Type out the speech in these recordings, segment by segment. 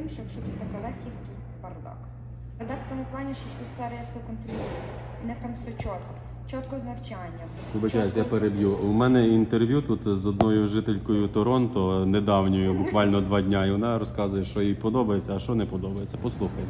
тим, що якщо тут така легкість, тут бардак. Бардак в тому плані, що Швейцарія все контролює. У них там все чітко. Чітко з навчанням. Вибачаюсь, я переб'ю. У мене інтерв'ю тут з одною жителькою Торонто, недавньою, буквально два дня, і вона розказує, що їй подобається, а що не подобається. Послухай.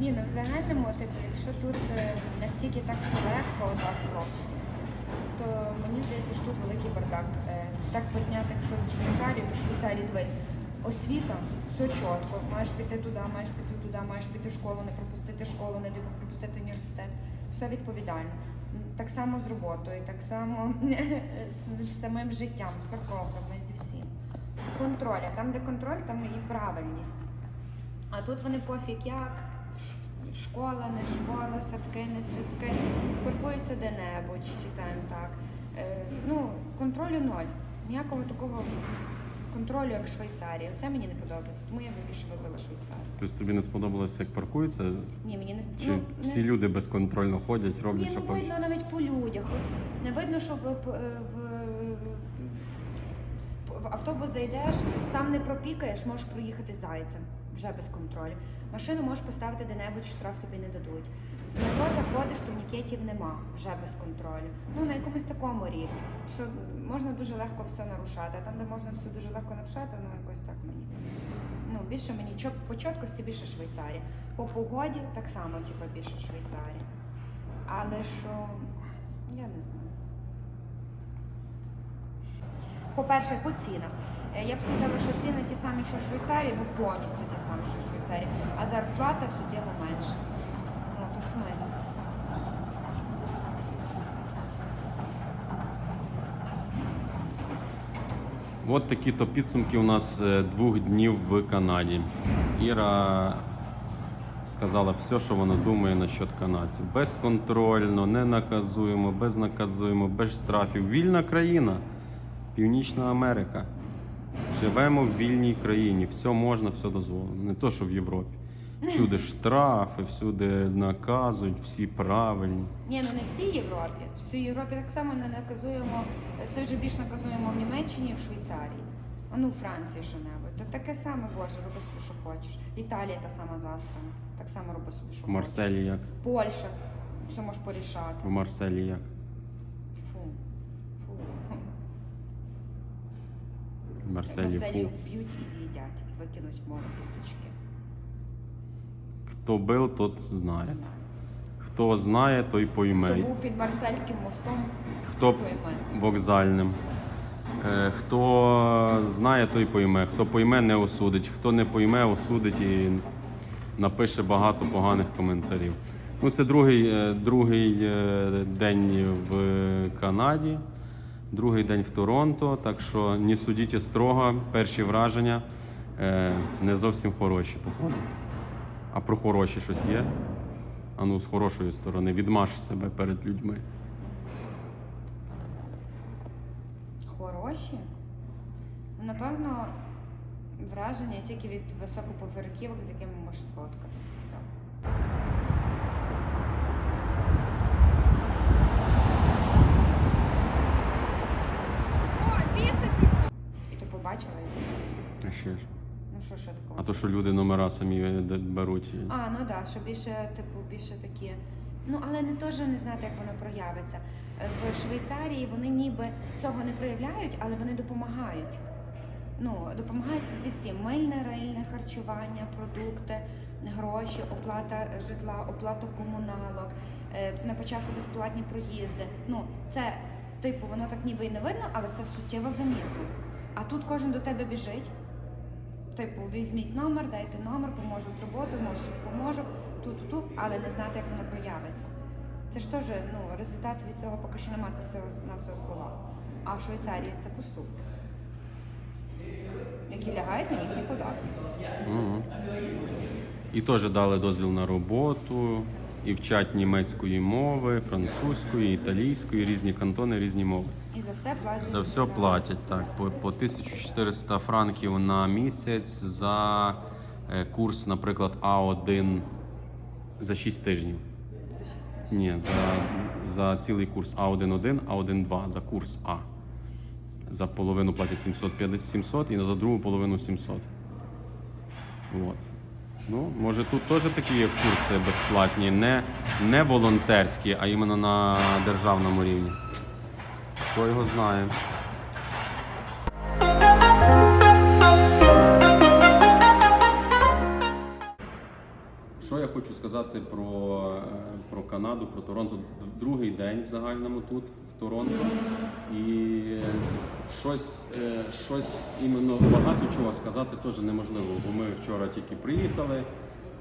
Ні, ну в загальному, типу, якщо тут е, настільки так все легко, так просто, то мені здається, що тут великий бардак. Е, Так порівняти, якщо з Швейцарією, то Швейцарії дивись. Освіта, все чітко. Маєш піти туди, маєш піти туди, маєш піти в школу, не пропустити школу, не пропустити університет. Все відповідально. Так само з роботою, так само з самим життям, з парковками, зі всім. Контроль. А там, де контроль, там і правильність. А тут вони пофіг як. Школа, не школа, садки, не садки, паркуються де-небудь, читаємо так. Е, ну, контролю ноль. Ніякого такого контролю, як в Швейцарії. Це мені не подобається, тому я більше вибрала Швейцарію. Тобто тобі не сподобалося, як паркується? Ні, мені не Чи ну, всі не- люди безконтрольно ходять, роблять, що ну хочуть? видно навіть по людях. От не видно, що в, в, в, в автобус зайдеш, сам не пропікаєш, можеш проїхати зайцем вже без контролю. Машину можеш поставити де-небудь, штраф тобі не дадуть. В метро заходиш, турнікетів нема, вже без контролю. Ну на якомусь такому рівні, що можна дуже легко все нарушати, а там, де можна все дуже легко нарушати, ну якось так мені. Ну, більше мені по чіткості більше Швейцарія. По погоді так само, типу, більше Швейцарія. Але що я не знаю. По-перше, по цінах. Е, Я б сказала, що ціни ті самі, що в Швейцарії, ну повністю ті самі, що в Швейцарії, а зарплата суттєво менша. Смисл. От такі то підсумки у нас е, двох днів в Канаді. Іра сказала все, що вона думає насчет канадців. Безконтрольно, не наказуємо, безнаказуємо, без штрафів. Вільна країна, Північна Америка. Живемо в вільній країні. Все можна, все дозволено. Не то, що в Європі. Всюди штрафи, всюди наказують, всі правильні. Ні, ну не всій Європі. В всій Європі так само не наказуємо. Це вже більш наказуємо в Німеччині в Швейцарії. А ну, Франції що-небудь. Та таке саме, Боже, роби собі, що хочеш. Італія та сама застава. Так само роби собі, що В Марселі як? Польща. Все можеш порішати. В Марселі як? Фу. Фу. В Марселі Марселі вб'ють і з'їдять, і викинуть в море кісточки. Хто бив, тот знає. Хто знає, той Хто пойме. був під Марсельським мостом, Хто пойме. вокзальним. Е, Хто знає, той пойме. Хто пойме, не осудить. Хто не пойме, осудить і напише багато поганих коментарів. Ну, це другий, е, другий е, день в Канаді, другий день в Торонто. Так що не судіть строго. Перші враження не зовсім хороші, походу. А про хороші щось є? А ну, з хорошої сторони, відмаш себе перед людьми. Хороші? Ну, напевно, враження тільки від високоповерхівок, з якими можеш сфоткатись. Все. О, звідси! І то побачила А ще ж. Ну що ще такого? А то, що люди номера самі е, де- беруть. А, ну так, да, що більше, типу, більше такі. Ну, але не теж не знати, як воно проявиться. Е, В Швейцарії вони ніби цього не проявляють, але вони допомагають. Ну, допомагають зі всім. Мильне, рильне харчування, продукти, гроші, оплата житла, оплата комуналок, е, на початку безплатні проїзди. Ну, це, типу, воно так ніби і не видно, але це суттєво замітно. А тут кожен до тебе біжить. Типу, візьміть номер, дайте номер, поможу з роботою, може щось поможу, ту-ту-ту, але не знати, як воно проявиться. Це ж теж ну, результат від цього поки що немає, це все на все слова. А в Швейцарії це поступки, які лягають на їхні податки. Угу. І теж дали дозвіл на роботу, і вчать німецької мови, французької, італійської, різні кантони, різні мови. І за все платять. За все платять так, по, по 1400 франків на місяць за е, курс, наприклад, А1 за 6 тижнів. За шість тисяч. Ні, за, за цілий курс А1-1, А1-2, за курс А. За половину платять 750 700 і за другу половину 700. От. Ну, може тут теж такі є курси безплатні, не, не волонтерські, а іменно на державному рівні. Хто його знає. Що я хочу сказати про, е, про Канаду, про Торонто. Другий день в загальному тут, в Торонто. І щось, е, щось іменно багато чого сказати теж неможливо. Бо ми вчора тільки приїхали,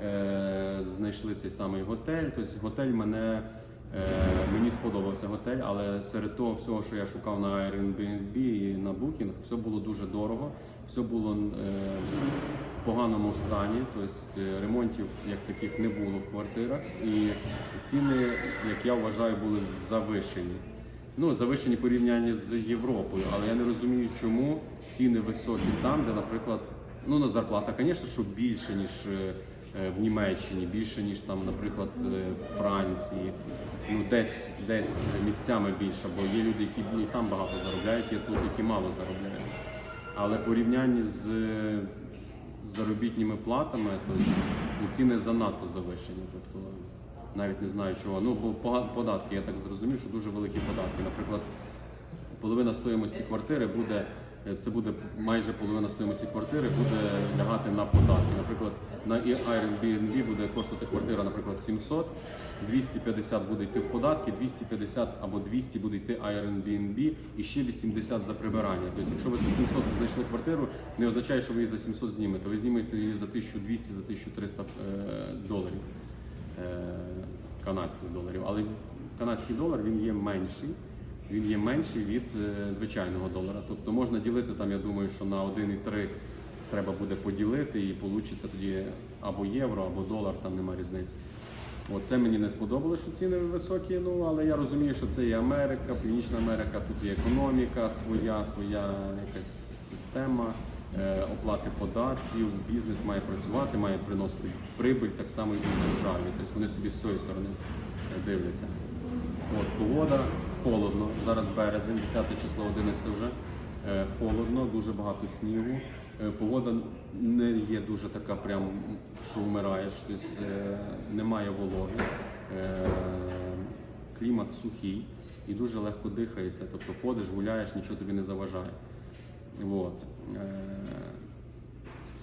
е, знайшли цей самий готель. Тобто готель мене. Е, Мені сподобався готель, але серед того всього, що я шукав на Airbnb і на Booking, все було дуже дорого, все було е, в поганому стані, тобто е, ремонтів як таких не було в квартирах, і ціни, як я вважаю, були завишені. Ну, завишені порівнянні з Європою, але я не розумію, чому ціни високі там, де, наприклад, ну на зарплата, звісно, що більше, ніж в Німеччині, більше, ніж там, наприклад, е, в Франції. Ну, десь, десь місцями більше, бо є люди, які і там багато заробляють, є тут, які мало заробляють. Але порівнянні з е, заробітніми платами, то ну, ціни занадто завищені. Тобто навіть не знаю чого. Ну, бо податки, я так зрозумів, що дуже великі податки. Наприклад, половина стоїмості квартири буде. Е, Це буде майже половина стоїмості квартири буде лягати на податки. Наприклад, на Airbnb буде коштувати квартира, наприклад, 700, 250 буде йти в податки, 250 або 200 буде йти Airbnb і ще 80 за прибирання. Тобто, якщо ви за 700 знайшли квартиру, не означає, що ви її за 700 знімете. Ви знімете її за 1200, за 1300 е, доларів е, канадських доларів. Але канадський долар він є менший. Він є менший від е, звичайного долара. Тобто можна ділити там, я думаю, що на 1,3 треба буде поділити і вийде тоді або євро, або долар, там немає різниці. Оце мені не сподобалося, що ціни високі, ну але я розумію, що це є Америка, Північна Америка, тут є економіка своя, своя якась система е, оплати податків, бізнес має працювати, має приносити прибиль так само і державі. Тобто вони собі з цієї сторони е, дивляться. От, погода холодно. Зараз березень, 10 число, 11 вже. Е, холодно, дуже багато снігу. Е, погода не є дуже така, прям, що вмираєш, тобто е, немає вологи. Клімат сухий і дуже легко дихається. Тобто ходиш, гуляєш, нічого тобі не заважає. От.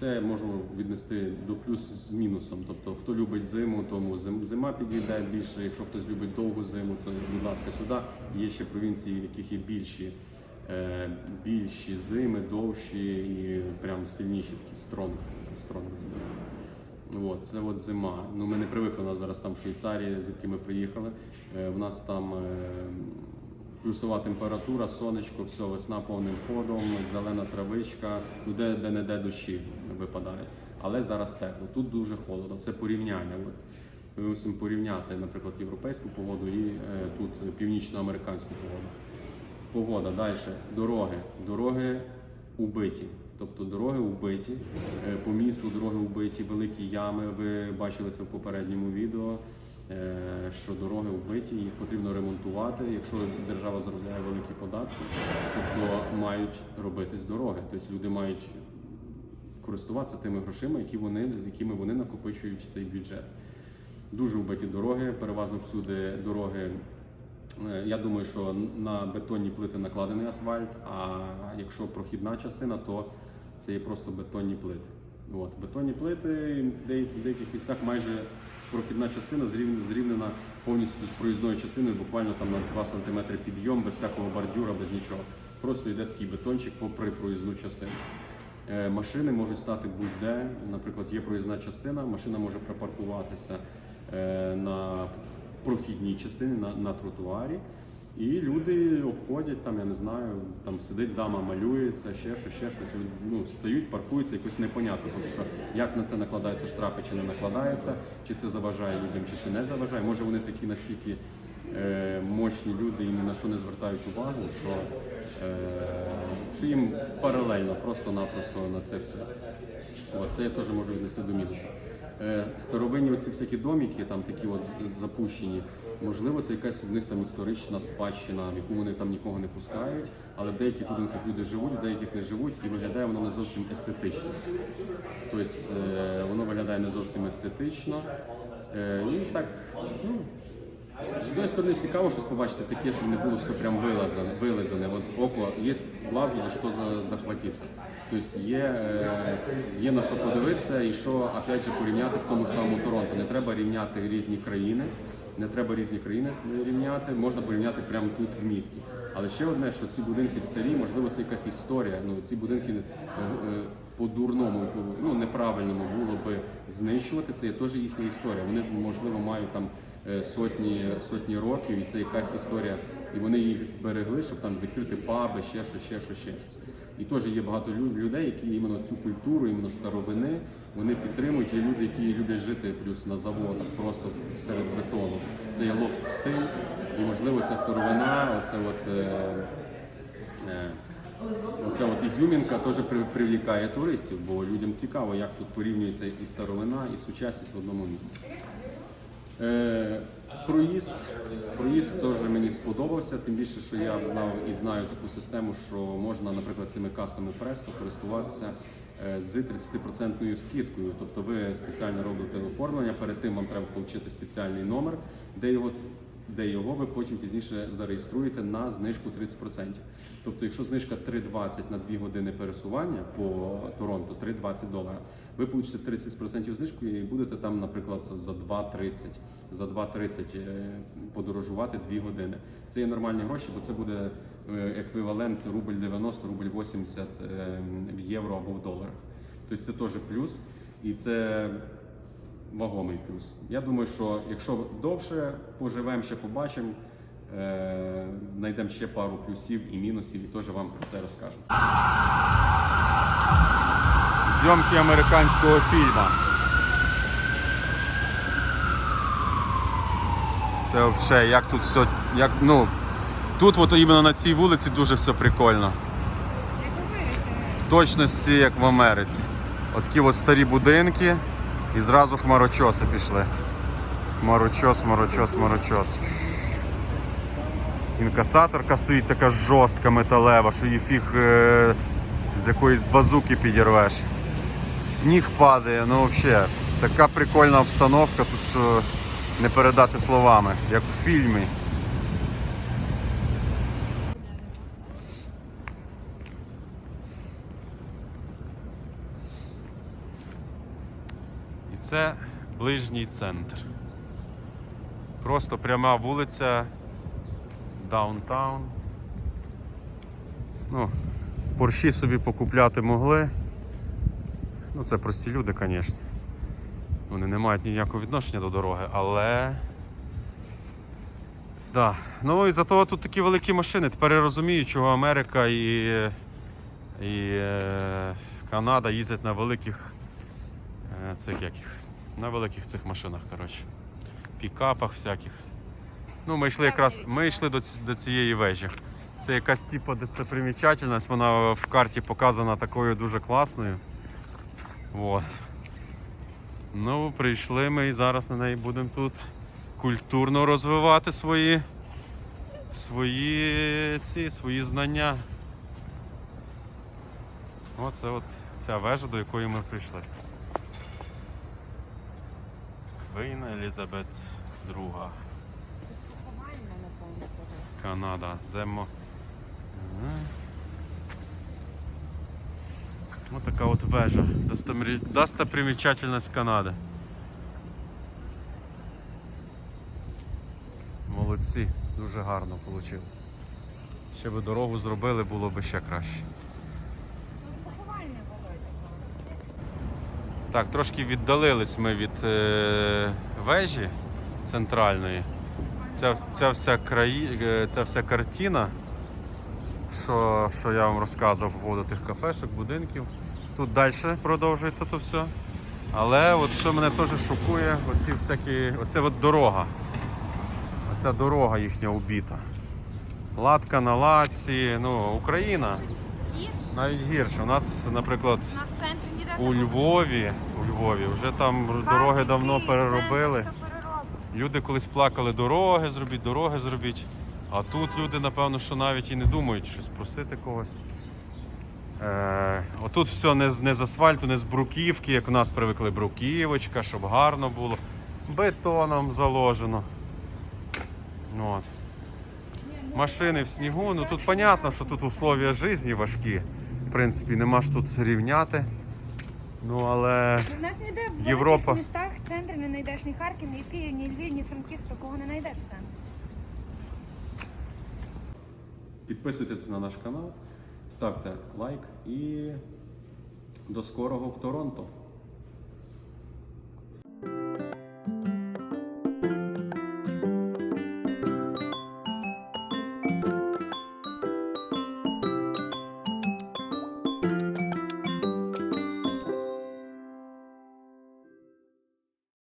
Е, це можу віднести до плюс з мінусом. Тобто, хто любить зиму, тому зима підійде більше. Якщо хтось любить довгу зиму, то будь ласка, сюди. Є ще провінції, в яких є більші, е, більші зими, довші і прям сильніші такі стронг, стронг зими. От, це от зима. Ну, ми не привикли у нас зараз там в Швейцарії, звідки ми приїхали. Е, в нас там е, плюсова температура, сонечко, все, весна повним ходом, зелена травичка, ну де, де не де дощі випадають. Але зараз тепло. Тут дуже холодно. Це порівняння. От ми мусимо порівняти, наприклад, європейську погоду і е, тут північноамериканську погоду. Погода далі. Дороги. Дороги убиті. Тобто дороги убиті. Е, По місту дороги убиті, великі ями. Ви бачили це в попередньому відео. Е, Що дороги вбиті, їх потрібно ремонтувати. Якщо держава заробляє великі податки, тобто мають робитись дороги. Тобто люди мають користуватися тими грошима, які вони, якими вони накопичують цей бюджет. Дуже вбиті дороги, переважно всюди дороги. е, Я думаю, що на бетонні плити накладений асфальт, а якщо прохідна частина, то це є просто бетонні плити. От, бетонні плити в в деяких місцях майже прохідна частина зрівнена, повністю з проїзною частиною, буквально там на 2 см підйом, без всякого бордюра, без нічого. Просто йде такий бетончик попри проїзну частину. Е, Машини можуть стати будь-де. Наприклад, є проїзна частина, машина може припаркуватися е, на прохідній частині, на, на тротуарі. І люди обходять там, я не знаю, там сидить дама, малюється, ще щось, ще щось. Ну, стають, паркуються, якось непонятно, тому що як на це накладаються штрафи, чи не накладаються, чи це заважає людям, чи це не заважає. Може вони такі настільки е, мощні люди і ні на що не звертають увагу, що, е, що їм паралельно, просто-напросто на це все. От, це я теж можу віднести до мінусу. Е, старовинні оці всякі доміки, там такі от запущені. Можливо, це якась від них там історична спадщина, в яку вони там нікого не пускають, але в деяких будинках люди живуть, в деяких не живуть, і виглядає воно не зовсім естетично. Тобто е, воно виглядає не зовсім естетично. Е, і так, ну, з однієї сторони цікаво щось побачити таке, щоб не було все прям вилазане, вилизане. От око є глазу за що за, захватитися. Тобто є, е, є на що подивитися і що опять же порівняти в тому самому Торонто. Не треба рівняти різні країни. Не треба різні країни рівняти, можна порівняти прямо тут в місті. Але ще одне, що ці будинки старі, можливо, це якась історія. Ну ці будинки е, е, по-дурному, по ну неправильному було би знищувати. Це є теж їхня історія. Вони можливо мають там сотні сотні років, і це якась історія. І вони їх зберегли, щоб там відкрити паби, ще щось, ще щось, ще щось. І теж є багато людей, які іменно цю культуру, іменно старовини, вони підтримують. Є люди, які люблять жити плюс на заводах, просто серед бетону. Це є лофт стиль, і можливо ця старовина, оце от. Е, е, Оця от ізюмінка теж привлікає туристів, бо людям цікаво, як тут порівнюється і старовина, і сучасність в одному місці. Проїзд, проїзд теж мені сподобався, тим більше, що я знав і знаю таку систему, що можна, наприклад, цими кастами престо користуватися е, з 30% скидкою. Тобто ви спеціально робите оформлення, перед тим вам треба отримати спеціальний номер, де його де його ви потім пізніше зареєструєте на знижку 30%. Тобто, якщо знижка 3,20 на 2 години пересування по Торонто, 3,20 долара, ви получите 30% знижку і будете там, наприклад, за 2,30 за 2,30 е, подорожувати 2 години. Це є нормальні гроші, бо це буде е, еквівалент рубль 90, рубль 80 е, в євро або в доларах. Тобто це теж плюс. І це вагомий плюс. Я думаю, що якщо довше поживемо, ще побачимо, е, знайдемо ще пару плюсів і мінусів, і теж вам про це розкажемо. Зйомки американського фільму. Це взагалі, як тут все, як, ну, тут от іменно на цій вулиці дуже все прикольно. В точності, як в Америці. Отакі от старі будинки і зразу хмарочоси пішли. Хмарочос, хмарочос, хмарочос. Інкасаторка стоїть така жорстка металева, що її фіг е, з якоїсь базуки підірвеш. Сніг падає, ну взагалі, така прикольна обстановка тут, що не передати словами, як в фільмі. Це ближній центр. Просто пряма вулиця, даунтаун. Ну, порші собі покупляти могли. Ну, це прості люди, звісно. Вони не мають ніякого відношення до дороги, але. Да. Ну і зато тут такі великі машини. Тепер я розумію, чого Америка і, і е, Канада їздять на великих цих яких. На великих цих машинах, коротше. Пікапах всяких. Ну, ми йшли якраз ми йшли до, до цієї вежі. Це якась типу достопримічательність, вона в карті показана такою дуже класною. Вот. Ну, прийшли ми і зараз на неї будемо тут культурно розвивати свої, свої, ці, свої знання. Оце от ця вежа, до якої ми прийшли. Квейна Елізабет колись. Канада. Земо. Ось така от вежа. Достопримічательність Канади. Молодці, дуже гарно вийшло. Ще би дорогу зробили, було б ще краще. Ну, поховальне було. Так, трошки віддалились ми від е, вежі центральної. Ця, ця, вся краї, е, ця вся картина, що, що я вам розказував по поводу тих кафешок, будинків. Тут далі продовжується то все. Але от що мене теж шокує, оці всякі, оце от дорога. Оця дорога їхня убіта. Латка на лаці, ну, Україна. Навіть гірше. У нас, наприклад, У нас в центрі ніде у такого. Львові, у Львові вже там Харків, дороги давно Київ, переробили. центр, все перероблено. Люди колись плакали, дороги зробіть, дороги зробіть. А тут люди, напевно, що навіть і не думають щось просити когось. Е, отут все не, з- не з асфальту, не з бруківки, як у нас привикли бруківочка, щоб гарно було. Бетоном заложено. Ну, От. Машини в снігу. Ну тут понятно, що тут условия житті важкі. В принципі, нема ж тут рівняти. Ну але. У нас ніде в Європа. великих містах в центрі не знайдеш ні Харків, ні Київ, ні Львів, ні Франківськ, такого не знайдеш сам. Підписуйтесь на наш канал, ставте лайк і до скорого в Торонто.